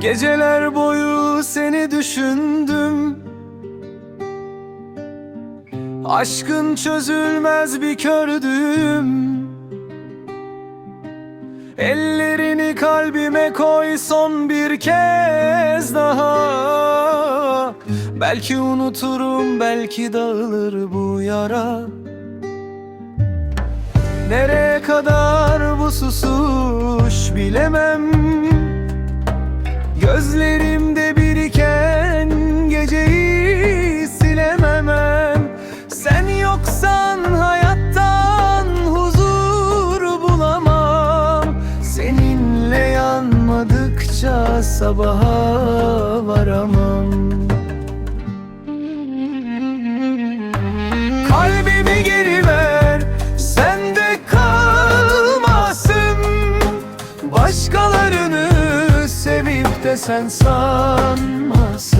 Geceler boyu seni düşündüm. Aşkın çözülmez bir kördüm. Ellerini kalbime koy son bir kez daha. Belki unuturum belki dağılır bu yara. Nereye kadar bu susuş bilemem Gözlerimde biriken geceyi silemem. Sen yoksan hayattan huzur bulamam. Seninle yanmadıkça sabaha varamam sen sanmasın.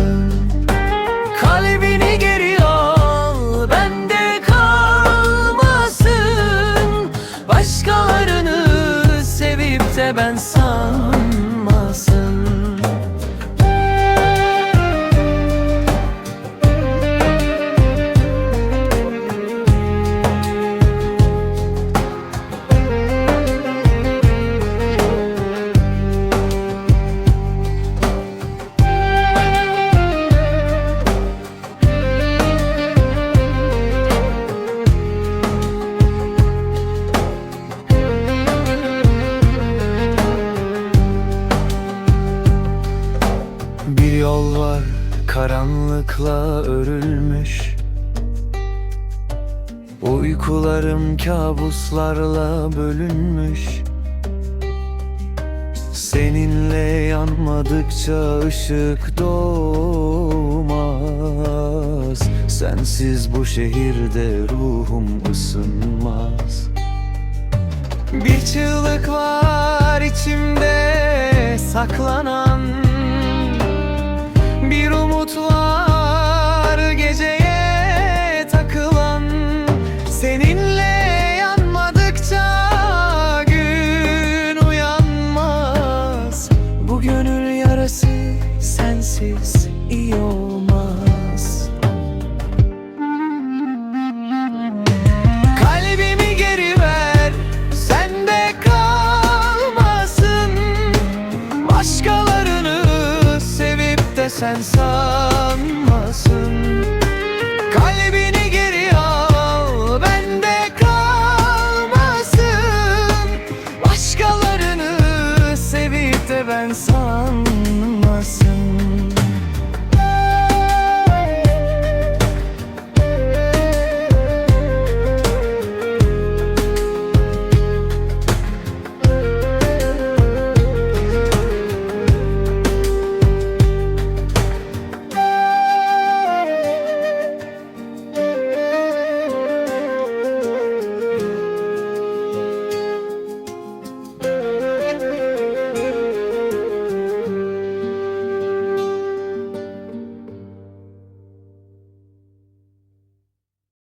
Kalbini geri al Bende kalmasın. Başkalarını sevip de ben sanmasın karanlıkla örülmüş. Uykularım kabuslarla bölünmüş. Seninle yanmadıkça ışık doğmaz. Sensiz bu şehirde ruhum ısınmaz. Bir çığlık var içimde saklanan bir umut sen sanmasın. Kalbini geri al Bende kalmasın. Başkalarını sevip de ben sanmasın